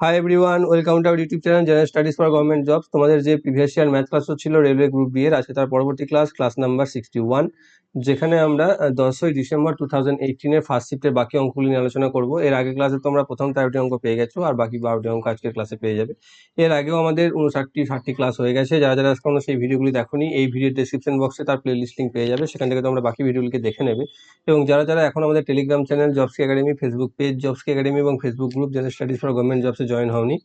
Hi everyone welcome to YouTube channel general studies for government jobs তোমাদের যে previous year math class হচ্ছিল railway group B এর আছে তার পরবর্তী class class number sixty one যেখানে আমরা দশই ডিসেম্বর টু থাউজেন্ড এইটিনের ফার্স্ট শিফটের বাকি অঙ্কগুলি নিয়ে আলোচনা করব। এর আগে ক্লাসে তোমরা প্রথম তেরোটি অঙ্ক পেয়ে গেছো, আর বাকি বারোটি অঙ্ক আজকের ক্লাসে পেয়ে যাবে। এর আগেও আমাদের উনষাটটি, ষাটটি ক্লাস হয়ে গেছে। যারা যারা এখনও সেই ভিডিওগুলি দেখোনি, এই ভিডিওর ডেসক্রিপশন বক্সে তার প্লে লিস্ট লিঙ্ক পেয়ে যাবে। সেখান থেকে তোমরা বাকি ভিডিওগুলিকে দেখে নেবে। এবং যারা যারা এখন আমাদের Telegram channel Jobsky Academy Facebook page Jobsky Academy এবং Facebook group general studies for government জবসে join হওনি।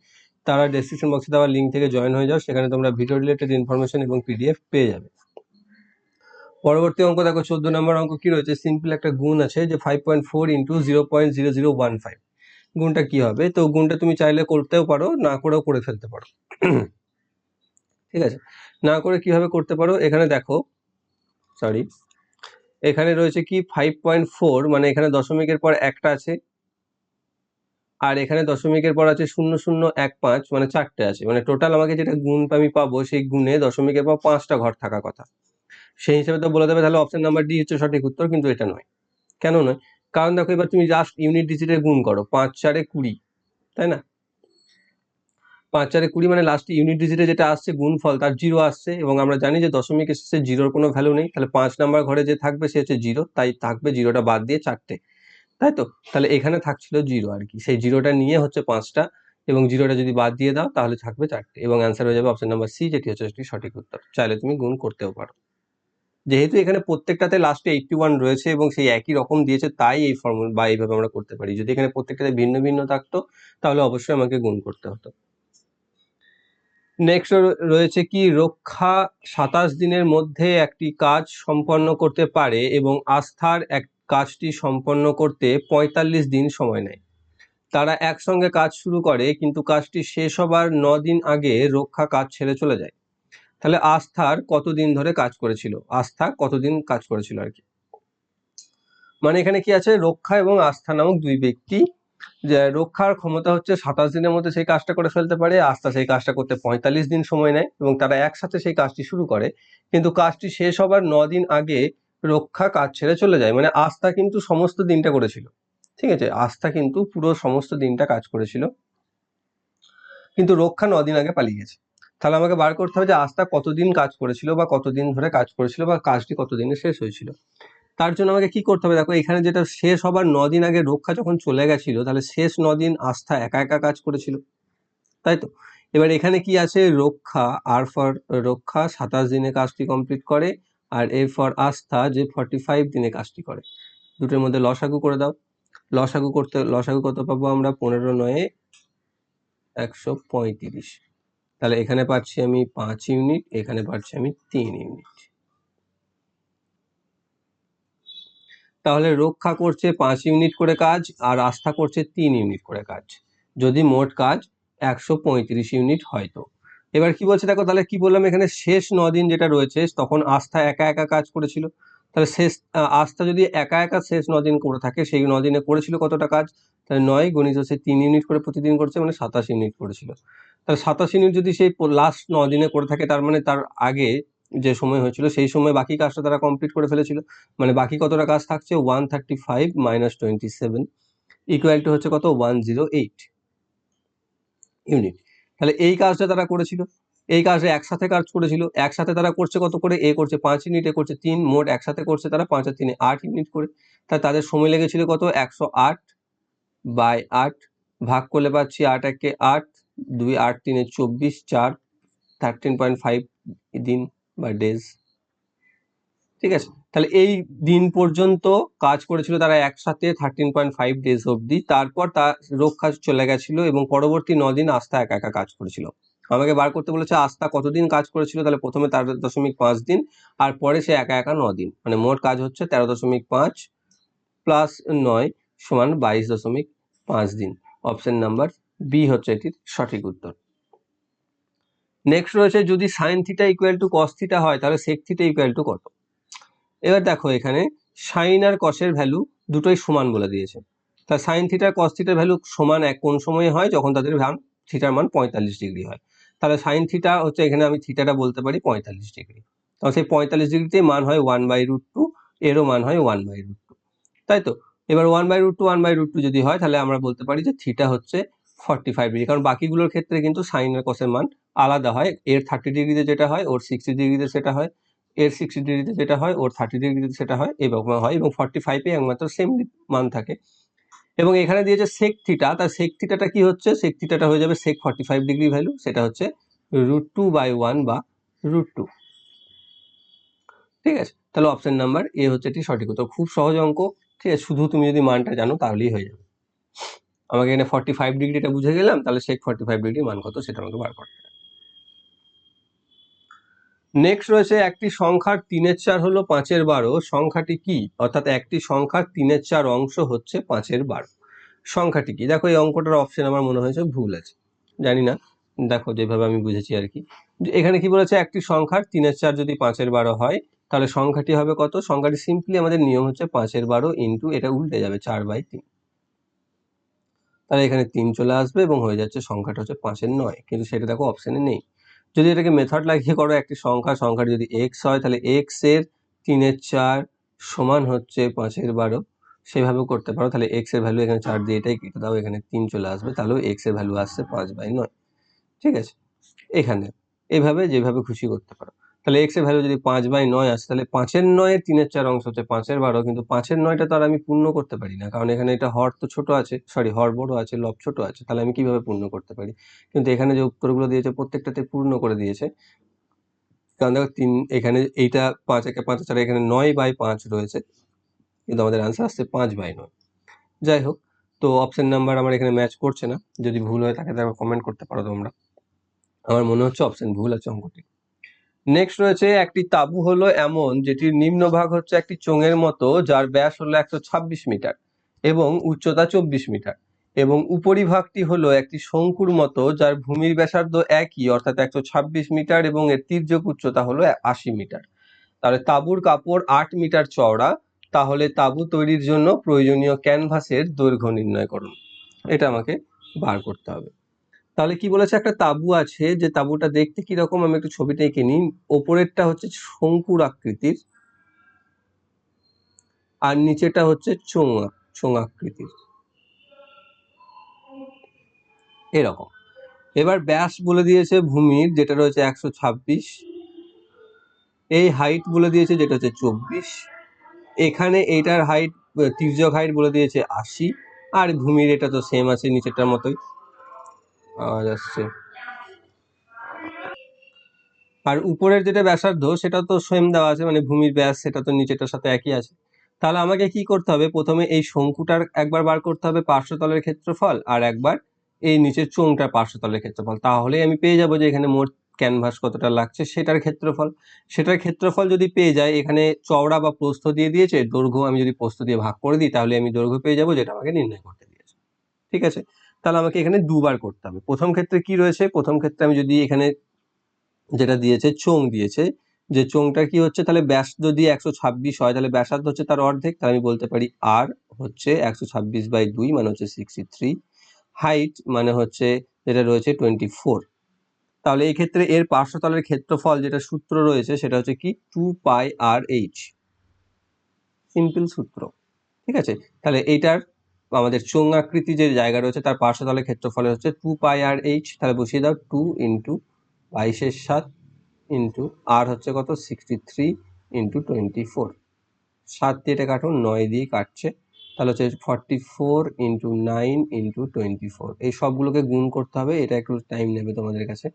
তারা ডেসক্রিপশন বক্সে দেওয়া লিঙ্ক থেকে জয়েন হয়ে যাও, সেখানে তোমরা ভিডিও রিলেটেড ইনফরমেশন এবং পিডিএফ পেয়ে যাবে। পরবর্তী অঙ্ক দেখো, চোদ্দ নম্বর অঙ্ক কি রয়েছে? সিম্পল একটা গুণ আছে যে five point four into zero point zero zero one five গুণটা কি হবে? তো গুণটা তুমি চাইলে করতেও পারো, না করেও করে ফেলতে পারো। ঠিক আছে? না করে কীভাবে করতে পারো? এখানে দেখো সরি এখানে রয়েছে কি? ফাইভ পয়েন্ট ফোর মানে এখানে দশমিকের পর একটা আছে। আর এখানে দশমিকের পর আছে শূন্য শূন্য এক পাঁচ মানে চারটে আছে। মানে টোটাল আমাকে যেটা গুণ আমি পাবো সেই গুণে দশমিকের পর পাঁচটা ঘর থাকা কথা। সেই হিসেবে তো বলে দেবে, তাহলে অপশন নাম্বার ডি হচ্ছে সঠিক উত্তর, কিন্তু এটা নয়। কেন নয়? কারণ দেখো, এবার তুমি জাস্ট ইউনিট ডিজিটে গুণ করো, পাঁচ চারে কুড়ি, তাই না? পাঁচ চারে কুড়ি মানে লাস্টে ইউনিট ডিজিটে যেটা আসছে, গুণফল তার জিরো আসছে, এবং আমরা জানি যে দশমিক এসেছে জিরোর কোনো ভ্যালু নেই, তাহলে পাঁচ নাম্বার ঘরে যে থাকবে, সে হচ্ছে জিরো তাই থাকবে জিরোটা বাদ দিয়ে চারটে। তাই তো তাহলে এখানে থাকছিল জিরো আর কি। সেই জিরোটা নিয়ে হচ্ছে পাঁচটা এবং জিরোটা যদি বাদ দিয়ে দাও তাহলে থাকবে চারটে এবং অ্যান্সার হয়ে যাবে অপশন নাম্বার সি যেটি হচ্ছে সেটি সঠিক উত্তর। চাইলে তুমি গুণ করতেও পারো। যেহেতু এখানে প্রত্যেকটাতে লাস্টে এইটটি ওয়ান রয়েছে এবং সেই একই রকম দিয়েছে, তাই এই ফর্মুলা বা এইভাবে আমরা করতে পারি। যদি এখানে প্রত্যেকটাতে ভিন্ন ভিন্ন থাকতো, তাহলে অবশ্যই আমাকে গুণ করতে হতো। নেক্সট রয়েছে কি? রক্ষা সাতাশ দিনের মধ্যে একটি কাজ সম্পন্ন করতে পারে এবং আস্থার এক কাজটি সম্পন্ন করতে পঁয়তাল্লিশ দিন সময় নেয়। তারা একসঙ্গে কাজ শুরু করে, কিন্তু কাজটি শেষ হবার ন দিন আগে রক্ষা কাজ ছেড়ে চলে যায়। তাহলে আস্থার কতদিন ধরে কাজ করেছিল? আস্থা কতদিন কাজ করেছিল আর কি? মানে এখানে কি আছে? রক্ষা এবং আস্থা নামক দুই ব্যক্তি, যে রক্ষার ক্ষমতা হচ্ছে সাতাশ দিনের মধ্যে সেই কাজটা করে ফেলতে পারে, আস্থা সেই কাজটা করতে পঁয়তাল্লিশ দিন সময় নেয় এবং তারা একসাথে সেই কাজটি শুরু করে। কিন্তু কাজটি শেষ হবার ন দিন আগে রক্ষা কাজ ছেড়ে চলে যায়। মানে আস্থা কিন্তু সমস্ত দিনটা করেছিল। ঠিক আছে? আস্থা কিন্তু পুরো সমস্ত দিনটা কাজ করেছিল। কিন্তু রক্ষা ন দিন আগে পালিয়ে গেছে। তাহলে আমাকে বার করতে হবে যে আস্থা কতদিন কাজ করেছিল বা কতদিন ধরে কাজ করেছিল বা কাজটি কতদিনে শেষ হয়েছিল। তার জন্য আমাকে কি করতে হবে? দেখো, এখানে যেটা শেষ হবার দিন আগে রক্ষা যখন চলে গেছিল, তাহলে শেষ দিন আস্থা একা একা কাজ করেছিল। তাই তো? এবার এখানে কি আছে? রক্ষা, আর ফর, রক্ষা সাতাশ দিনে কাজটি কমপ্লিট করে। আর এ ফর আস্থা যে ফর্টি ফাইভ দিনে কাজটি করে। দুটোর মধ্যে লসাগু করে দাও। লসাগু করতে, লসাগু কত পাবো আমরা? পনেরো, নয়ে, একশো পঁয়ত্রিশ। তাহলে এখানে পাচ্ছি আমি পাঁচ ইউনিট, এখানে পাচ্ছি আমি তিন ইউনিট। তাহলে রক্ষা করছে পাঁচ ইউনিট করে কাজ, আর আস্থা করছে তিন ইউনিট করে কাজ। যদি মোট কাজ একশো পঁয়ত্রিশ ইউনিট হয় তো। এবার কি বলছে দেখো, তাহলে কি বললাম, এখানে শেষ দিন যেটা রয়েছে, তখন আস্থা একা একা কাজ করেছিল। তাহলে শেষ আস্থা যদি একা একা শেষ দিন করে থাকে, সেই দিনে করেছিল কতটা কাজ? তাহলে নয় গণিত হচ্ছে তিন ইউনিট করে প্রতিদিন করছে মানে সাতাশ ইউনিট করেছিল। তাহলে সাতাশ ইউনিট যদি সেই লাস্ট দিনে করে থাকে, তার মানে তার আগে যে সময় হয়েছিল, সেই সময় বাকি কাজটা তারা কমপ্লিট করে ফেলেছিল। মানে বাকি কতটা কাজ থাকছে? One thirty five minus twenty seven equal to হচ্ছে কত? One zero eight unit. তাহলে এই কাজটা তারা করেছিল। এই কাজটা একসাথে কাজ করেছিল। একসাথে তারা করছে কত করে? এ করছে পাঁচ ইউনিট, এ করছে তিন। মোট একসাথে করছে তারা পাঁচ আর তিনে আট ইউনিট করে। তাই তাদের সময় লেগেছিল কত? একশো আট বাই আট। ভাগ করলে পাচ্ছি আট একে আট। দুই আট তিনে চব্বিশ, চার। থার্টিন পয়েন্ট ফাইভ দিন বা ডেজ ঠিক আছে? তাহলে এই দিন পর্যন্ত কাজ করেছিল তারা একসাথে থার্টিন পয়েন্ট ফাইভ ডেজ অবধি। তারপর তার রক্ষা চলে গেছিল এবং পরবর্তী দিন আস্থা একা একা কাজ করেছিল। আমাকে বার করতে বলেছে, আস্থা কতদিন কাজ করেছিল? তাহলে প্রথমে তেরো দশমিক পাঁচ দিন, আর পরে সে একা একা দিন মানে মোট কাজ হচ্ছে তেরো দশমিক পাঁচ প্লাস নয় সমান বাইশ দশমিক পাঁচ দিন। অপশন নাম্বার বি হচ্ছে এটির সঠিক উত্তর। নেক্সট রয়েছে, যদি sine theta equal to cos theta হয়, তাহলে সেক থিটা ইকুয়াল টু কত? এবার দেখো এখানে সাইন আর কসের ভ্যালু দুটোই সমান বলে দিয়েছে। তা সাইন থিটার কস থিটার ভ্যালু সমান এক, কোন সময়ে হয়? যখন তাদের মান থিটার মান পঁয়তাল্লিশ ডিগ্রি হয়। তাহলে সাইন থিটা হচ্ছে এখানে আমি থিটাটা বলতে পারি পঁয়তাল্লিশ ডিগ্রি তাহলে সেই পঁয়তাল্লিশ ডিগ্রিতে মান হয় ওয়ান বাই রুট টু এরও মান হয় ওয়ান বাই রুট টু তাই তো? এবার one by root two one by root two যদি হয়, তাহলে আমরা বলতে পারি যে থিটা হচ্ছে ফর্টি ফাইভ ডিগ্রি কারণ বাকিগুলোর ক্ষেত্রে কিন্তু সাইন আর কসের মান আলাদা হয়। এর থার্টি ডিগ্রিতে যেটা হয়, ওর সিক্সটি ডিগ্রিতে সেটা হয়। এর সিক্সটি ডিগ্রিতে যেটা হয়, ওর থার্টি ডিগ্রিতে সেটা হয় এরকম হয় এবং ফর্টি ফাইভে একমাত্র সেম মান থাকে। এবং এখানে দিয়েছে সেক থিটা তার সেক থিটাটা কি হচ্ছে? সেক থিটাটা হয়ে যাবে sec forty five degree value সেটা হচ্ছে রুট টু বাই ওয়ান বা রুট টু ঠিক আছে? তাহলে অপশান নাম্বার এ হচ্ছে এটি সঠিক উত্তর। খুব সহজ অঙ্ক, ঠিক আছে? শুধু তুমি যদি মানটা জানো, তাহলেই হয়ে যাবে। আমাকে এখানে ফর্টি ফাইভ ডিগ্রিটা বুঝে গেলাম, তাহলে সেক ফর্টি ফাইভ ডিগ্রি মান কত? সেটা আমাকে বার করতে হবে। নেক্সট রয়েছে একটি সংখ্যার তিনের চার হলো পাঁচের বারো। সংখ্যাটি কি? অর্থাৎ একটি সংখ্যার তিনের চার অংশ হচ্ছে পাঁচের বারো। সংখ্যাটি কি? দেখো এই অঙ্কটার অপশন আমার মনে হয়েছে ভুল আছে। জানি না। দেখো যেভাবে আমি বুঝেছি আর কি। এখানে কি বলেছে? একটি সংখ্যার তিনের চার যদি পাঁচের বারো হয়, তাহলে সংখ্যাটি হবে কত? সংখ্যাটি সিম্পলি আমাদের নিয়ম হচ্ছে পাঁচের বারো ইন্টু এটা উল্টে যাবে চার বাই তিন। তাহলে এখানে তিন চলে আসবে এবং হয়ে যাচ্ছে সংখ্যাটা হচ্ছে পাঁচের নয়। কিন্তু সেটা দেখো অপশানে নেই। যদি এটাকে মেথড লাগিয়ে করো, একটি সংখ্যা, সংখ্যাটি যদি এক্স হয়, তাহলে এক্সের তিনের চার সমান হচ্ছে পাঁচের বারো। সেভাবে করতে পারো, তাহলে এক্সের ভ্যালু এখানে চার দিয়ে এটাই কেটে দাও, এখানে তিন চলে আসবে, তাহলেও এক্সের ভ্যালু আসছে পাঁচ বাই নয়। ঠিক আছে? এখানে, এভাবে যেভাবে খুশি করতে পারো। তাহলে এক্সের ভ্যালু যদি পাঁচ বাই নয় আসে, তাহলে পাঁচের নয়ের তিনের চার অংশ হচ্ছে পাঁচের বারো, কিন্তু পাঁচের নয়টা তো আর আমি পূর্ণ করতে পারি না, কারণ এখানে এটা হর তো ছোট আছে সরি হর বড় আছে, লব ছোট আছে, তাহলে আমি কীভাবে পূর্ণ করতে পারি? কিন্তু এখানে যে উত্তরগুলো দিয়েছে, প্রত্যেকটাতে পূর্ণ করে দিয়েছে। কারণ দেখো তিন, এখানে এইটা পাঁচ একে পাঁচ চার এখানে নয় বাই পাঁচ রয়েছে, কিন্তু আমাদের আনসার আসছে পাঁচ বাই নয়। যাই হোক, তো অপশন নাম্বার আমার এখানে ম্যাচ করছে না, যদি ভুল হয়ে থাকে তাহলে কমেন্ট করতে পারো তোমরা। আমার মনে হচ্ছে অপশন ভুল আছে অঙ্কটি। নেক্সট রয়েছে একটি তাবু হলো এমন, যেটির নিম্নভাগ হচ্ছে একটি চোঙের মতো, যার ব্যাস হলো একশো ছাব্বিশ মিটার এবং উচ্চতা চব্বিশ মিটার এবং উপরিভাগটি হলো একটি শঙ্কুর মতো, যার ভূমির ব্যাসার্ধ একই, অর্থাৎ একশো ছাব্বিশ মিটার এবং এর তির্যক উচ্চতা হলো আশি মিটার। তাহলে তাঁবুর কাপড় আট মিটার চওড়া, তাহলে তাঁবু তৈরির জন্য প্রয়োজনীয় ক্যানভাসের দৈর্ঘ্য নির্ণয় করুন। এটা আমাকে বার করতে হবে। তাহলে কি বলেছে? একটা তাঁবু আছে, যে তাঁবুটা দেখতে কীরকম আমি একটু ছবিটা এঁকে নিই। ওপরেরটা হচ্ছে শঙ্কুর আকৃতির আর নিচেটা হচ্ছে চোঙা, চোঙ আকৃতির। এরকম। এবার ব্যাস বলে দিয়েছে ভূমির, যেটা রয়েছে একশো ছাব্বিশ। এই হাইট বলে দিয়েছে, যেটা হচ্ছে চব্বিশ। এখানে এইটার হাইট তির্যক হাইট বলে দিয়েছে আশি। আর ভূমির এটা তো সেম আছে, নিচেরটার মতোই। আওয়াজ আসছে। আর উপরের যেটা ব্যাসার্ধ, সেটা তো সেম দেওয়া আছে মানে ভূমির ব্যাস, সেটা তো নিচেটার সাথে একই আছে। তাহলে আমাকে কি করতে হবে? প্রথমে এই শঙ্কুটার একবার বার করতে হবে পার্শ্বতলের ক্ষেত্রফল, আর একবার এই নিচের চোঙটার পার্শ্বতলের ক্ষেত্রফল। তাহলেই আমি পেয়ে যাব যে এখানে মোট ক্যানভাস কতটা লাগছে, সেটার ক্ষেত্রফল। সেটার ক্ষেত্রফল যদি পেয়ে যায়, এখানে চওড়া বা প্রস্থ দিয়ে দিয়েছে, দৈর্ঘ্য আমি যদি প্রস্থ দিয়ে ভাগ করে দিই, তাহলে আমি দৈর্ঘ্য পেয়ে যাব, যেটা আমাকে নির্ণয় করতে দিয়েছে। ঠিক আছে? তাহলে আমাকে এখানে দুবার করতে হবে। প্রথম ক্ষেত্রে কি রয়েছে? প্রথম ক্ষেত্রে আমি যদি এখানে যেটা দিয়েছে চোং দিয়েছে, যে চোংটা কি হচ্ছে? তাহলে ব্যাস যদি একশো ছাব্বিশ হয়, তাহলে ব্যাসার্ধ হচ্ছে তার অর্ধেক। তাহলে আমি বলতে পারি আর হচ্ছে একশো ছাব্বিশ বাই দুই মানে হচ্ছে সিক্সটি থ্রি হাইট মানে হচ্ছে যেটা রয়েছে টোয়েন্টি ফোর তাহলে এই ক্ষেত্রে এর পার্শ্বতলের ক্ষেত্রফল যেটা সূত্র রয়েছে, সেটা হচ্ছে কি? Two pi r h simple সূত্র। ঠিক আছে? তাহলে এইটার আমাদের চোঙ আকৃতি যে জায়গা রয়েছে, তার পার্শ্বতলের ক্ষেত্রফল হচ্ছে টু পাই আর এইচ তাহলে বসিয়ে দাও টু ইন্টু বাইশের সাত ইন্টু আর হচ্ছে কত? Sixty three into twenty four সাত দিয়ে এটা কাটো, নয় দিয়ে কাটছে, তাহলে হচ্ছে forty four into nine into twenty four এই সবগুলোকে গুণ করতে হবে, এটা একটু টাইম নেবে তোমাদের কাছে,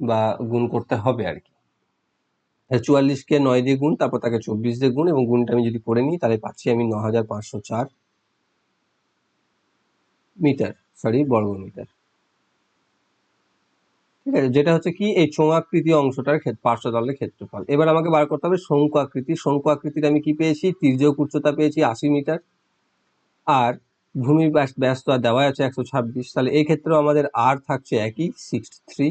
বা গুণ করতে হবে আর কি। চুয়াল্লিশকে নয় দিয়ে গুণ, তারপর তাকে চব্বিশ দিয়ে গুণ, এবং গুণটা আমি যদি করে নিই, তাহলে পাচ্ছি আমি ন হাজার পাঁচশো চার। মিটার সরি বর্গ মিটার। ঠিক আছে, যেটা হচ্ছে কি, এই চোঙাকৃতি অংশটার পার্শ্বতলের ক্ষেত্রফল। এবার আমাকে বার করতে হবে শঙ্কু আকৃতি। শঙ্কু আকৃতির আমি কি পেয়েছি? তির্যক উচ্চতা পেয়েছি আশি মিটার। আর ভূমি ব্যস্ত ব্যাস আর দেওয়া আছে একশো ছাব্বিশ। তাহলে এই ক্ষেত্রেও আমাদের আর থাকছে একই সিক্সটি থ্রি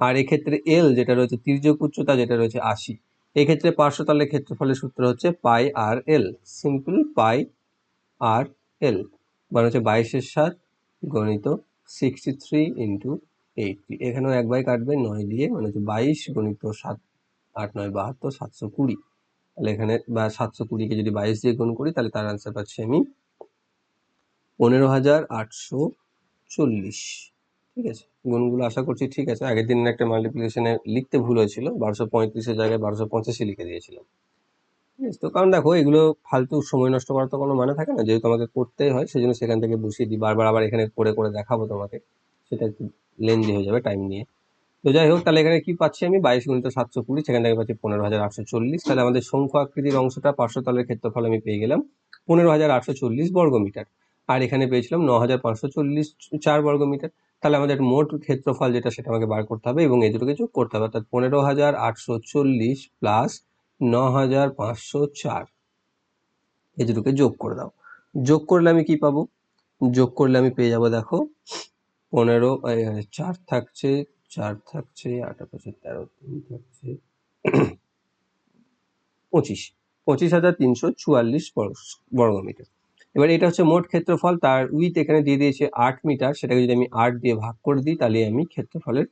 আর এক্ষেত্রে এল যেটা রয়েছে, তির্যক উচ্চতা যেটা রয়েছে আশি। এক্ষেত্রে পার্শ্বতলের ক্ষেত্রফলের সূত্র হচ্ছে পাই আর এল সিম্পল পাই আর এল মানে হচ্ছে বাইশের সাত গণিত সিক্সটি থ্রি ইন্টু এইটটি এখানেও এক বাই কাটবে নয় দিয়ে মানে হচ্ছে বাইশ গণিত সাত, আট নয় বাহাত্তর সাতশো কুড়ি। তাহলে এখানে বা সাতশো কুড়িকে যদি বাইশ দিয়ে গুণ করি, তাহলে তার আনসার পাচ্ছি আমি পনেরো হাজার আটশো চল্লিশ। ঠিক আছে? গুণগুলো আশা করছি ঠিক আছে। আগের দিন একটা মাল্টিপ্লিকেশনে লিখতে ভুল হয়েছিল, বারোশো পঁয়ত্রিশের জায়গায় বারোশো পঁচাশি লিখে দিয়েছিলাম। তো। কারণ দেখো, এগুলো ফালতু সময় নষ্ট করার তো কোনো মানে থাকে না। যেহেতু আমাকে করতেই হয় সেই জন্য সেখান থেকে বসিয়ে দিই। বারবার আবার এখানে করে করে দেখাবো তোমাকে। সেটা একটু লেন্দি হয়ে যাবে টাইম নিয়ে। তো যাই হোক, তাহলে এখানে কি পাচ্ছি আমি? বাইশ গুণিত সাতশো কুড়ি, সেখান থেকে পাচ্ছি পনেরো হাজার আটশো চল্লিশ। তাহলে আমাদের শঙ্খ আকৃতির অংশটা পাঁচশো পার্শ্বতলের ক্ষেত্রফল আমি পেয়ে গেলাম। পনেরো হাজার আটশো চল্লিশ বর্গ মিটার। আর এখানে পেয়েছিলাম ন হাজার পাঁচশো চল্লিশ চার বর্গ মিটার। তাহলে আমাদের মোট ক্ষেত্রফল যেটা, সেটা আমাকে বার করতে হবে এবং এই দুটোকে যোগ করতে হবে। অর্থাৎ পনেরো হাজার আটশো চল্লিশ প্লাস ন হাজার পাঁচশো চার। এই দুটোকে যোগ করে দাও। যোগ করলে আমি কি পাবো? যোগ করলে আমি পেয়ে যাব দেখো, পনেরো চার থাকছে চার থাকছে, আটা পাঁচে তেরো, তিন থাকছে, পঁচিশ। পঁচিশ হাজার তিনশো চুয়াল্লিশ বর্গ মিটার এবার এটা হচ্ছে মোট ক্ষেত্রফল, তার উইথ এখানে দিয়ে দিয়েছে আট মিটার। সেটাকে যদি আমি আট দিয়ে ভাগ করে দিই, তাহলে আমি ক্ষেত্রফলের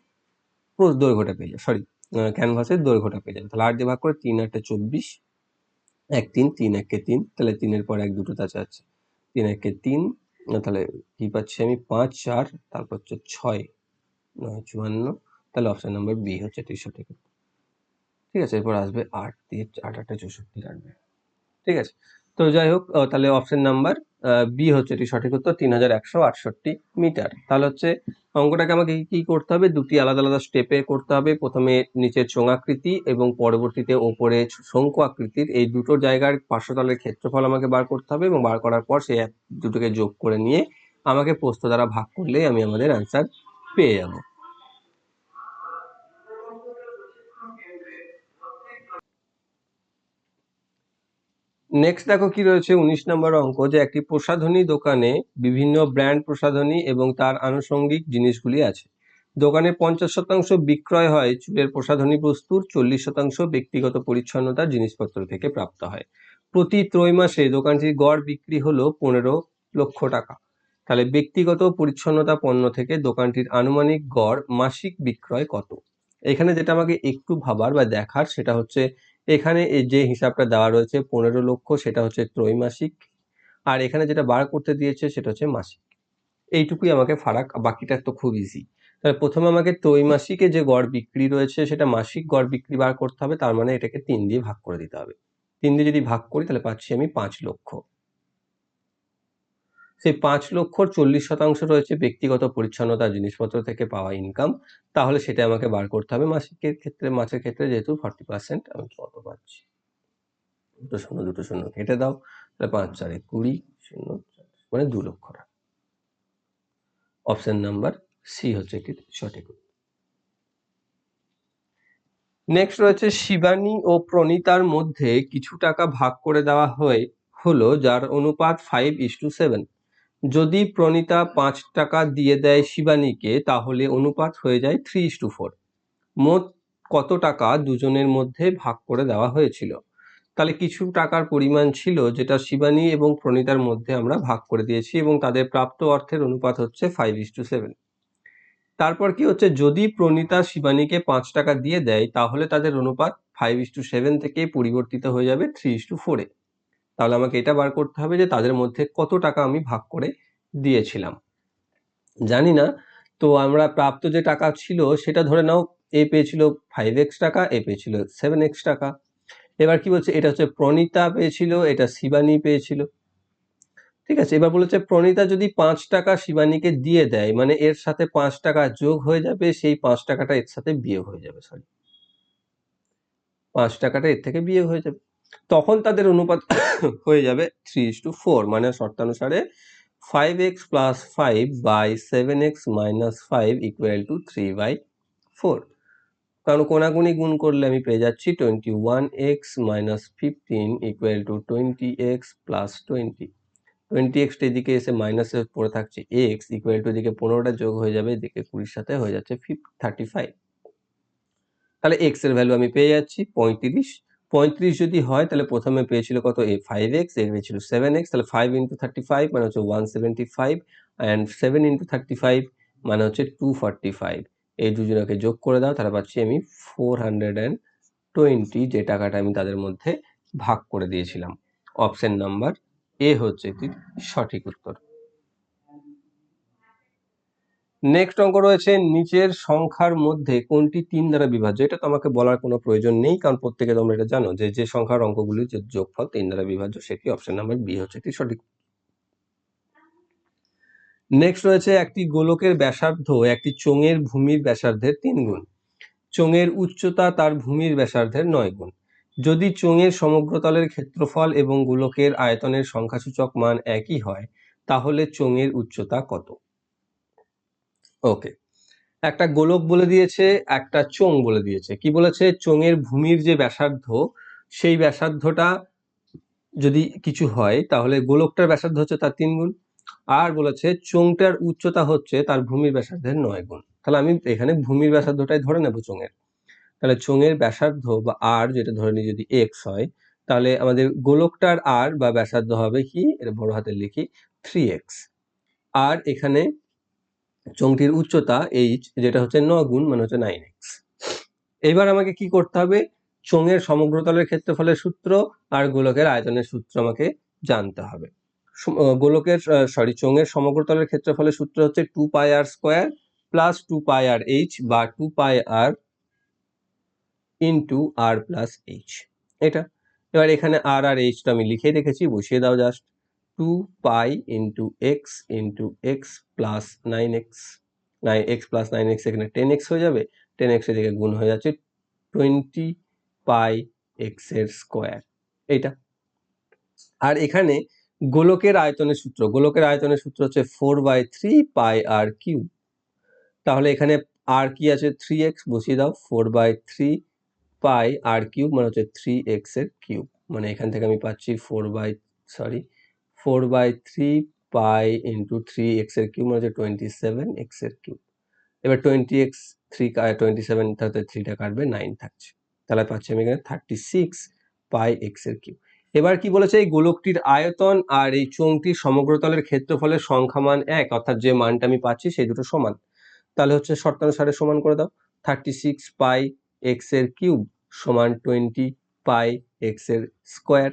দৈর্ঘ্যটা পেয়ে যাব। সরি ক্যানভাসের দৈর্ঘ্যটা পেয়ে যাব তাহলে আট দিয়ে ভাগ করে তিন, আটটা চব্বিশ। এক তিন তিন একে তিন। তাহলে তিনের পর এক দুটো তাছে আছে। তিন একে তিন তাহলে কি পাচ্ছি আমি? পাঁচ, চার, তারপর হচ্ছে ছয়, নয়, চুয়ান্ন। তাহলে অপশন নাম্বার বি হচ্ছে সঠিক উত্তর। ঠিক আছে, এরপর আসবে আট দিয়ে, আট, আটটা চৌষট্টি কাটবে ঠিক আছে? তো যাই হোক তাহলে অপশন নাম্বার বি হচ্ছে এটি সঠিক উত্তর, তিন হাজার একশো আটষট্টি মিটার। তাহলে হচ্ছে অঙ্কটাকে আমাকে কি- করতে হবে? দুটি আলাদা আলাদা স্টেপে করতে হবে। প্রথমে নিচের চোঙাকৃতি এবং পরবর্তীতে ওপরে শঙ্কু আকৃতির। এই দুটো জায়গার পার্শ্বতলের ক্ষেত্রফল আমাকে বার করতে হবে এবং বার করার পর এক, দুটোকে যোগ করে নিয়ে আমাকে প্রস্থ দ্বারা ভাগ করলেই আমি আমাদের অ্যান্সার পেয়ে যাব। নেক্সট দেখো কি রয়েছে, উনিশ নম্বর অঙ্ক, যে একটি প্রসাধনী দোকানে বিভিন্ন ব্র্যান্ড প্রসাধনী এবং তার আনুষঙ্গিক জিনিসগুলি আছে। দোকানে পঞ্চাশ শতাংশ বিক্রয় হয়, চুলের প্রসাধনী বস্তুর চল্লিশ শতাংশ ব্যক্তিগত পরিচ্ছন্নতার জিনিসপত্র থেকে প্রাপ্ত হয়। প্রতি ত্রৈমাসে দোকানটির গড় বিক্রি হলো পনেরো লক্ষ টাকা। তাহলে ব্যক্তিগত পরিচ্ছন্নতা পণ্য থেকে দোকানটির আনুমানিক গড় মাসিক বিক্রয় কত? এখানে যেটা আমাকে একটু ভাবার বা দেখার, সেটা হচ্ছে এখানে এই যে হিসাবটা দেওয়া রয়েছে পনেরো লক্ষ, সেটা হচ্ছে ত্রৈমাসিক। আর এখানে যেটা বার করতে দিয়েছে, সেটা হচ্ছে মাসিক। এইটুকুই আমাকে ফারাক বাকিটা তো খুব ইজি তাহলে প্রথমে আমাকে ত্রৈমাসিকে যে গড় বিক্রি রয়েছে, সেটা মাসিক গড় বিক্রি বার করতে হবে, তার মানে এটাকে তিন দিয়ে ভাগ করে দিতে হবে। তিন দিয়ে যদি ভাগ করি, তাহলে পাচ্ছি আমি পাঁচ লক্ষ। সেই পাঁচ লক্ষর চল্লিশ শতাংশ রয়েছে ব্যক্তিগত পরিচ্ছন্নতা জিনিসপত্র থেকে পাওয়া ইনকাম তাহলে সেটা আমাকে বার করতে হবে মাসিকের ক্ষেত্রে, মাসের ক্ষেত্রে যেহেতু ফর্টি পার্সেন্ট আমি কত পাচ্ছি? দুটো শূন্য দুটো শূন্য কেটে দাও, তাহলে পাঁচ, চারে কুড়ি, শূন্য মানে দু লক্ষ অপশন নাম্বার সি হচ্ছে একটি সঠিক নেক্সট রয়েছে শিবানী ও প্রণীতার মধ্যে কিছু টাকা ভাগ করে দেওয়া হয়, হলো যার অনুপাত ফাইভ ইস টু সেভেন যদি প্রণীতা পাঁচ টাকা দিয়ে দেয় শিবানীকে, তাহলে অনুপাত হয়ে যায় থ্রি ইস টু ফোর। মোট কত টাকা দুজনের মধ্যে ভাগ করে দেওয়া হয়েছিল? তাহলে কিছু টাকার পরিমাণ ছিল যেটা শিবানী এবং প্রণীতার মধ্যে আমরা ভাগ করে দিয়েছি এবং তাদের প্রাপ্ত অর্থের অনুপাত হচ্ছে ফাইভ ইস টু সেভেন তারপর কি হচ্ছে? যদি প্রণীতা শিবানীকে পাঁচ টাকা দিয়ে দেয়, তাহলে তাদের অনুপাত ফাইভ ইস টু সেভেন থেকে পরিবর্তিত হয়ে যাবে থ্রি ইস টু ফোরে তাহলে আমাকে এটা বার করতে হবে যে তাদের মধ্যে কত টাকা আমি ভাগ করে দিয়েছিলাম। জানি না, তো আমরা প্রাপ্ত যে টাকা ছিল সেটা ধরে নাও এ পেয়েছিল ফাইভ এক্স টাকা, এ পেয়েছিল সেভেন এক্স টাকা। এবার কি বলছে? এটা হচ্ছে প্রণীতা পেয়েছিল, এটা শিবানী পেয়েছিল। ঠিক আছে, এবার বলেছে প্রণীতা যদি পাঁচ টাকা শিবানীকে দিয়ে দেয় মানে এর সাথে পাঁচ টাকা যোগ হয়ে যাবে, সেই পাঁচ টাকাটা এর সাথে বিয়োগ হয়ে যাবে সরি পাঁচ টাকাটা এর থেকে বিয়োগ হয়ে যাবে। তখন তাদের অনুপাত হয়ে যাবে থ্রি ইস টু ফোর মানে শর্তানুসারে five x plus five by seven x minus five equal to three by four কারণ কোনাকুনি গুণ করলে আমি পেয়ে যাচ্ছি twenty one x minus fifteen equal to twenty x plus twenty twenty extra এদিকে এসে মাইনাসে পড়ে থাকছে এক্স ইকুয়াল টু এদিকে পনেরোটা যোগ হয়ে যাবে, এদিকে কুড়ির সাথে হয়ে যাচ্ছে ফিফ থার্টি ফাইভ তাহলে এক্সের ভ্যালু আমি পেয়ে যাচ্ছি পঁয়ত্রিশ পঁয়ত্রিশ যদি হয়, তাহলে প্রথমে পেয়েছিল কত? এ ফাইভ এক্সের পেয়েছিল সেভেন এক্স তাহলে ফাইভ ইন্টু থার্টি ফাইভ মানে হচ্ছে one seventy five and seven into thirty five মানে হচ্ছে টু ফর্টি ফাইভ এই দুজনকে যোগ করে দাও, তাহলে পাচ্ছি আমি ফোর হান্ড্রেড অ্যান্ড টোয়েন্টি যে টাকাটা আমি তাদের মধ্যে ভাগ করে দিয়েছিলাম। অপশন নাম্বার এ হচ্ছে এটির সঠিক উত্তর। নেক্সট অঙ্ক রয়েছে, নিচের সংখ্যার মধ্যে কোনটি তিন দ্বারা বিভাজ্য? এটা তোমাকে বলার কোনো প্রয়োজন নেই, কারণ প্রত্যেকে তোমরা এটা জানো যে যে সংখ্যার অঙ্কগুলি যে যোগফল তিন দ্বারা বিভাজ্য সেটি অপশন নাম্বার বি হচ্ছে একটি সঠিক? নেক্সট রয়েছে, একটি গোলকের ব্যাসার্ধ, একটি চোঙের ভূমির ব্যাসার্ধের তিন গুণ। চোঙের উচ্চতা তার ভূমির ব্যাসার্ধের নয় গুণ। যদি চোঙের সমগ্রতলের ক্ষেত্রফল এবং গোলকের আয়তনের সংখ্যাসূচক মান একই হয়, তাহলে চোঙের উচ্চতা কত? ওকে একটা গোলক বলে দিয়েছে, একটা চোং বলে দিয়েছে। কি বলেছে? চোঙের ভূমির যে ব্যাসার্ধ, সেই ব্যাসার্ধটা যদি কিছু হয়, তাহলে গোলকটার ব্যাসার্ধ হচ্ছে তার তিন গুণ। আর বলেছে, চোঙটার উচ্চতা হচ্ছে তার ভূমির ব্যাসার্ধের নয় গুণ। তাহলে আমি এখানে ভূমির ব্যাসার্ধটাই ধরে নেব চোঙের। তাহলে চোঙের ব্যাসার্ধ বা আর যেটা ধরে নিই যদি এক্স হয়, তাহলে আমাদের গোলকটার আর বা ব্যাসার্ধ হবে কি? এটা বড় হাতে লিখি থ্রি এক্স আর এখানে চোঙটির উচ্চতা এইচ যেটা হচ্ছে ন গুণ মানে হচ্ছে নাইন এক্স এবার আমাকে কি করতে হবে? চোঙের সমগ্রতলের ক্ষেত্রফলের সূত্র আর গোলকের আয়তনের সূত্র আমাকে জানতে হবে। গোলকের সরি চোঙের সমগ্রতলের ক্ষেত্রফলের সূত্র হচ্ছে two pi r square plus two pi r h বা two pi r into r plus h এটা? এবার এখানে আর আর এইচটা আমি লিখে রেখেছি, বসিয়ে দাও just two pi into x into x plus nine x nine x plus nine x এখানে টেন এক্স হয়ে যাবে টেন এক্স এদিকে গুণ হয়ে যাচ্ছে টোয়েন্টি পাই এক্সের স্কোয়ার এইটা। আর এখানে গোলকের আয়তনের সূত্র, গোলকের আয়তনের সূত্র হচ্ছে four by three pi r cube তাহলে এখানে আর কি আছে? থ্রি এক্স বসিয়ে দাও four by three pi r cube মানে হচ্ছে থ্রি এক্সের কিউব মানে এখান থেকে আমি পাচ্ছি four by sorry four by three pi into three এক্সের কিউব মানে হচ্ছে টোয়েন্টি সেভেন এক্সের কিউব। এবার twenty x three twenty seven তাতে থ্রিটা কাটবে নাইন থাকছে। তাহলে পাচ্ছি আমি এখানে থার্টি সিক্স পাই এক্সের কিউব। এবার কি বলেছে? এই গোলকটির আয়তন আর এই চোঙটির সমগ্রতলের ক্ষেত্রফলের সংখ্যা মান এক, অর্থাৎ যে মানটা আমি পাচ্ছি সেই দুটো সমান। তাহলে হচ্ছে শর্তানুসারে সমান করে দাও। থার্টি সিক্স পাই এক্সের কিউব সমান টোয়েন্টি পাই এক্সের স্কোয়ার।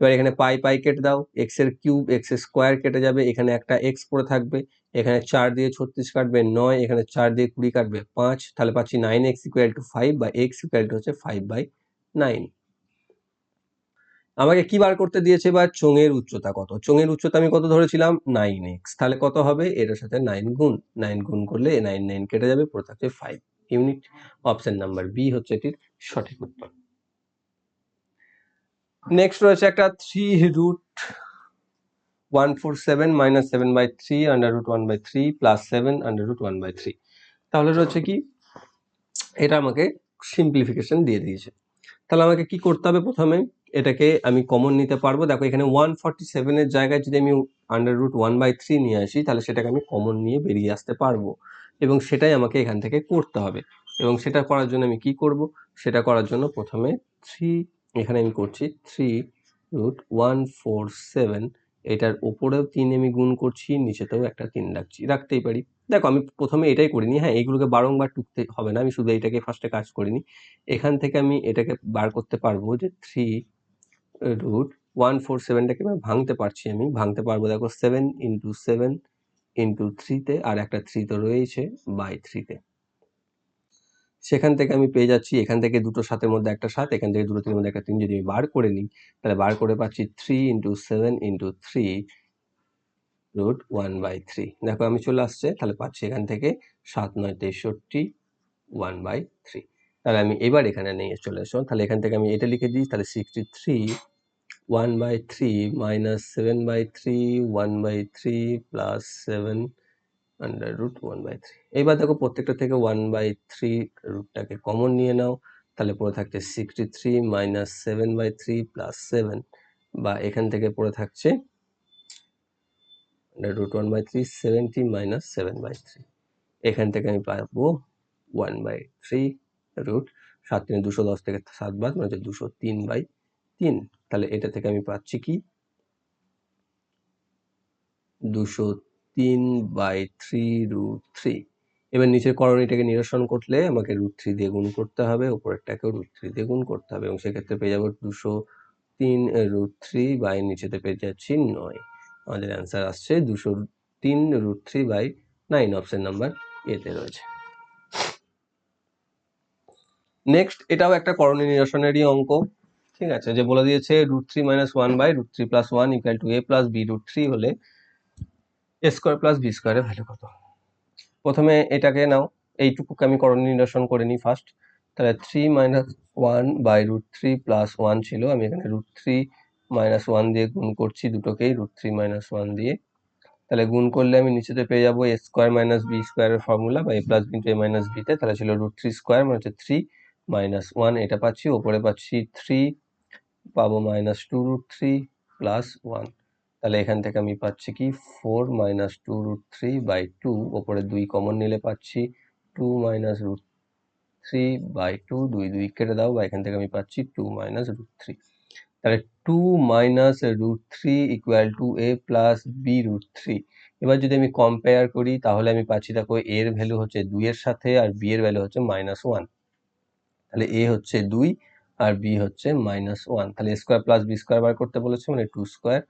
এবার এখানে পাই পাই কেটে দাও এক্সের কিউব এক্স স্কোয়ার কেটে যাবে, এখানে একটা এক্স পড়ে থাকবে, এখানে চার দিয়ে ছত্রিশ কাটবে নয়, এখানে চার দিয়ে কুড়ি কাটবে পাঁচ, তাহলে পাচ্ছি nine x equal to five বা এক্স ইকুয়াল টু হচ্ছে ফাইভ বাই নাইন আমাকে কি বার করতে দিয়েছে বা চোঙের উচ্চতা কত? চোঙের উচ্চতা আমি কত ধরেছিলাম? নাইন এক্স তাহলে কত হবে? এটার সাথে নাইন গুণ নাইন গুণ করলে নাইন নাইন কেটে যাবে, পড়ে থাকছে five unit option number B হচ্ছে এটির সঠিক উত্তর। নেক্সট রয়েছে একটা three root one four seven minus seven by three under root one by three plus seven under root one by three তাহলে রয়েছে কি? এটা আমাকে সিম্পলিফিকেশন দিয়ে দিয়েছে। তাহলে আমাকে কি করতে হবে প্রথমে? এটাকে আমি কমন নিতে পারব। দেখো এখানে ওয়ান ফর্টি সেভেনের জায়গায় যদি আমি under root one by three নিয়ে আসি, তাহলে সেটাকে আমি কমন নিয়ে বেরিয়ে আসতে পারব। এবং সেটাই আমাকে এখান থেকে করতে হবে। এবং সেটা করার জন্য আমি কি করব? সেটা করার জন্য প্রথমে থ্রি এখানে আমি করছি three root one four seven এটার ওপরেও তিন আমি গুণ করছি, নিচেতেও একটা তিন রাখছি, রাখতেই পারি। দেখো, আমি প্রথমে এটাই করিনি হ্যাঁ এইগুলোকে বারংবার টুকতে হবে না, আমি শুধু এইটাকে ফার্স্টে কাজ করিনি। এখান থেকে আমি এটাকে বার করতে পারব যে থ্রি রুট ওয়ান ফোর সেভেনটাকে ভাঙতে পারছি আমি। ভাঙতে পারব, দেখো সেভেন ইন্টু সেভেন ইন্টু থ্রিতে আর একটা থ্রি তো রয়েছে বাই থ্রিতে সেখান থেকে আমি পেয়ে যাচ্ছি। এখান থেকে দুটো সাতের মধ্যে একটা সাত, এখান থেকে দুটো তিনের মধ্যে একটা তিন। যদি আমি বার করে নিই, তাহলে বার করে পাচ্ছি three into seven into three root one by three দেখো আমি চলে আসছে, তাহলে পাচ্ছি এখান থেকে সাত নয় তেষট্টি ওয়ান বাই থ্রি তাহলে আমি এবার এখানে নিয়ে চলে এসো। তাহলে এখান থেকে আমি এটা লিখে দিই, তাহলে sixty three one by three minus seven by three one by three plus seven under root one by three এইবার দেখো প্রত্যেকটা থেকে ওয়ান বাই থ্রি রুটটাকে কমন নিয়ে নাও, তাহলে পড়ে থাকছে sixty three minus seven by three plus seven বা এখান থেকে পড়ে থাকছে under root one by three seventy minus seven by three এখান থেকে আমি পাবো ওয়ান বাই থ্রি রুট সাত তিন দুশো দশ থেকে সাত বাদ মানে হচ্ছে দুশো তিন বাই তিন। তাহলে এটা থেকে আমি পাচ্ছি কি? দুশো তিন বাই থ্রি রুট থ্রি এবার নিচের করণীটাকে নিরসন করলে আমাকে রুট থ্রি দিয়ে গুণ করতে হবে, উপরেরটাকেও রুট থ্রি দিয়ে গুণ করতে হবে এবং সেক্ষেত্রে পেয়ে যাব দুশো তিন রুট থ্রি বাই নিচেতে পেয়ে যাচ্ছি নয়। আমাদের অ্যান্সার আসছে দুশো তিন root three by nine option number এতে রয়েছে। নেক্সট এটাও একটা করণীয় নিরসনেরই অঙ্ক। ঠিক আছে? যে বলে দিয়েছে root three minus one by root three plus one equal to A plus B root three হলে এ স্কোয়ার প্লাস বি স্কোয়ারের ভ্যালু কত? প্রথমে এটাকে নাও, এইটুকুকে আমি করণীয় নিরসন করে নিই ফার্স্ট তাহলে three minus one by root three plus one ছিল, আমি এখানে রুট থ্রি মাইনাস ওয়ান দিয়ে গুণ করছি দুটোকেই রুট থ্রি মাইনাস ওয়ান দিয়ে। তাহলে গুণ করলে আমি নিচেতে পেয়ে যাব এ স্কোয়ার মাইনাস বি স্কোয়ারের ফর্মুলা বা A plus B A minus বিতে তাহলে ছিল রুট থ্রি স্কোয়ার মানে হচ্ছে থ্রি মাইনাস ওয়ান এটা পাচ্ছি, ওপরে পাচ্ছি থ্রি পাবো minus two root three plus one তাহলে এখান থেকে আমি পাচ্ছি কি? Four minus two root three by two ওপরে দুই কমন নিলে পাচ্ছি two minus root three by two দুই দুই কেটে দাও বা এখান থেকে আমি পাচ্ছি টু মাইনাস রুট থ্রি তাহলে two minus root three equal to A plus B root three এবার যদি আমি কম্পেয়ার করি, তাহলে আমি পাচ্ছি দেখো এর ভ্যালু হচ্ছে দুইয়ের সাথে আর বি এর ভ্যালু হচ্ছে মাইনাস ওয়ান তাহলে এ হচ্ছে দুই আর বি হচ্ছে মাইনাস ওয়ান তাহলে স্কোয়ার প্লাস বি স্কোয়ার বার করতে বলেছে মানে two square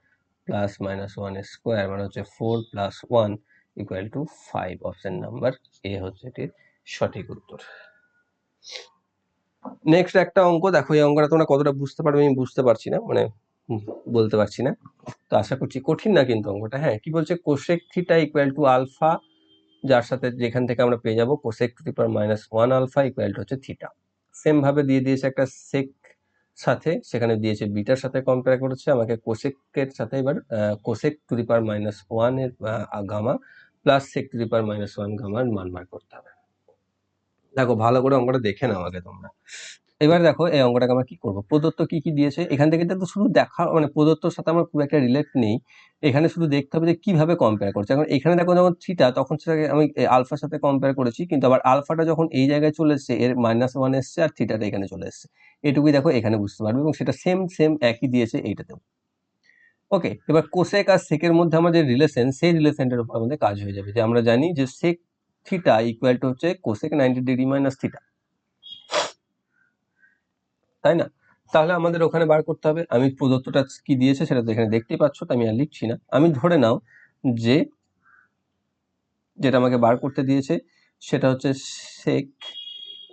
plus minus one square মানে হচ্ছে four plus one equal to five option number A হচ্ছে এটির সঠিক উত্তর। নেক্সট একটা অঙ্ক, দেখো এই অঙ্কটা তোমরা কতটা বুঝতে পারবে আমি বুঝতে পারছি না মানে বলতে পারছি না। তো আশা করছি কঠিন না কিন্তু অঙ্কটা হ্যাঁ কি বলছে? Cosec theta equal to alpha যার সাথে যেখান থেকে আমরা পেয়ে যাব cosec to the power minus one alpha equal to হচ্ছে থিটা সেম ভাবে দিয়ে দিয়েছে একটা সেক সাথে সেখানে দিয়েছে বিটার সাথে কম্পেয়ার করেছে, আমাকে কোসেকের সাথে এবার cosec to the power minus ওয়ানের gamma plus sec to the power minus one গামার মান বার করতে হবে। দেখো, ভালো করে অঙ্কটা দেখে নাও আগে তোমরা। এবার দেখো এই অঙ্কটাকে আমরা কি করব? প্রদত্ত কি কি দিয়েছে? এখান থেকে তো শুধু দেখা মানে প্রদত্তর সাথে আমার খুব একটা রিলেট নেই। এখানে শুধু দেখতে হবে যে কীভাবে কম্পেয়ার করছে। এখন এখানে দেখো যখন থিটা তখন সেটাকে আমি আলফার সাথে কম্পেয়ার করেছি, কিন্তু আবার আলফাটা যখন এই জায়গায় চলে এসছে, এর মাইনাস ওয়ান এসছে আর থিটাটা এখানে চলে এসছে। এটুকুই দেখো এখানে বুঝতে পারবে এবং সেটা সেম সেম একই দিয়েছে এইটাতেও। ওকে এবার কোসেক আর সেকের মধ্যে আমাদের রিলেশন সেই রিলেশনটার উপর আমাদের কাজ হয়ে যাবে। যে আমরা জানি যে সেক থিটা ইকুয়াল টু হচ্ছে cosec ninety degree minus theta তাই না? তাহলে আমাদের ওখানে বার করতে হবে। আমি প্রদত্তটা কি দিয়েছে সেটা তো এখানে দেখতেই পাচ্ছ, তো আমি আর লিখছি না। আমি ধরে নাও যে যেটা আমাকে বার করতে দিয়েছে, সেটা হচ্ছে সেক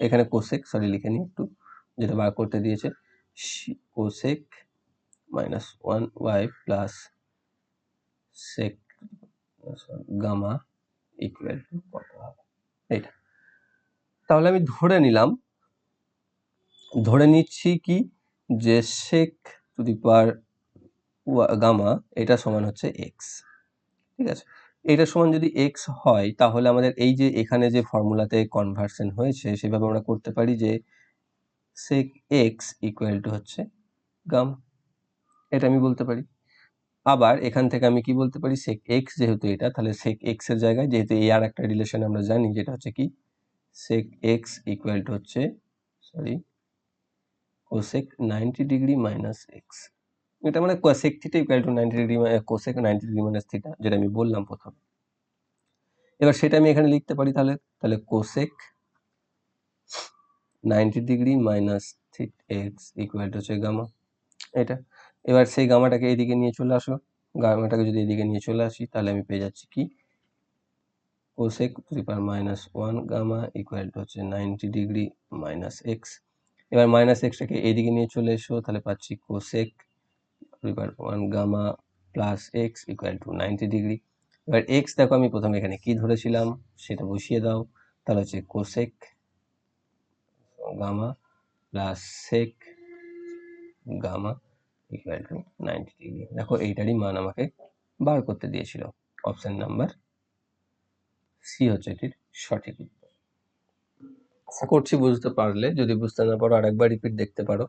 এখানে কোসেক সরি লিখে নিই একটু, যেটা বার করতে দিয়েছে cosec minus one y plus sec gamma equal to কত হবে? এইটা। তাহলে আমি ধরে নিলাম ধরে নিচ্ছি কি যে সেক টু দি পাওয়ার গামা এটা সমান হচ্ছে এক্স ঠিক আছে? এটা সমান যদি এক্স হয়, তাহলে আমাদের এই যে এখানে যে ফর্মুলাতে কনভার্সন হয়েছে, সেভাবে আমরা করতে পারি যে সেক এক্স ইকুয়াল টু হচ্ছে গাম এটা আমি বলতে পারি। আবার এখান থেকে আমি কি বলতে পারি? সেক এক্স যেহেতু এটা, তাহলে সেক এক্সের জায়গায় যেহেতু এই আর একটা রিলেশন আমরা জানি, যেটা হচ্ছে কি? সেক এক্স ইকুয়াল টু হচ্ছে sorry cosec ninety degree minus x এটা মানে cosec theta equal to ninety degree cosec ninety degree minus theta যেটা আমি বললাম প্রথমে। এবার সেটা আমি এখানে লিখতে পারি তাহলে তাহলে cosec ninety degree minus x equal to হচ্ছে গামা এটা। এবার সেই গামাটাকে এদিকে নিয়ে চলে আসো। গামাটাকে যদি এদিকে নিয়ে চলে আসি, তাহলে আমি পেয়ে যাচ্ছি কি? Cosec to the power minus one gamma equal to হচ্ছে নাইনটি ডিগ্রি মাইনাস এক্স এবার মাইনাস এক্সটাকে এদিকে নিয়ে চলে এসো, তাহলে পাচ্ছি কোসেক এবার one gamma plus x equal to ninety degree এবার এক্স দেখো আমি প্রথমে এখানে কি ধরেছিলাম, সেটা বসিয়ে দাও। তাহলে হচ্ছে cosec gamma plus sec gamma equal to ninety degree দেখো এইটারই মান আমাকে বার করতে দিয়েছিল। অপশান নাম্বার সি হচ্ছে এটির সঠিক আশা করছি বুঝতে পারলে, যদি বুঝতে না পারো আরেকবার রিপিট দেখতে পারো।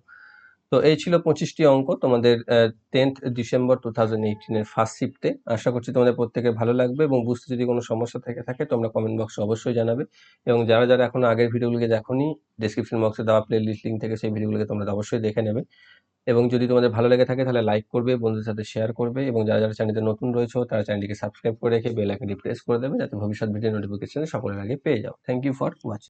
তো এই ছিল পঁচিশটি অঙ্ক তোমাদের টেন্থ ডিসেম্বর টু থাউজেন্ড এইটিনের ফার্স্ট শিফটে আশা করছি তোমাদের প্রত্যেকের ভালো লাগবে এবং বুঝতে যদি কোনো সমস্যা থেকে থাকে তোমরা কমেন্ট বক্সে অবশ্যই জানাবে। এবং যারা যারা এখন আগের ভিডিওগুলোকে দেখোনি ডিসক্রিপশন বক্সে দেওয়া প্লে লিস্ট লিঙ্ক থেকে সেই ভিডিওগুলোকে তোমরা অবশ্যই দেখে নেবে। এবং যদি তোমাদের ভালো লেগে থাকে তাহলে লাইক করবে, বন্ধুদের সাথে শেয়ার করবে এবং যারা যারা চ্যানেলে নতুন রয়েছে তারা চ্যানেলটিকে সাবস্ক্রাইব করে রেখে বেল আইকনটি প্রেস করে দেবে যাতে ভবিষ্যৎ ভিডিও নোটিফিকেশন সকলের আগে পেয়ে যাও। Thank you for watching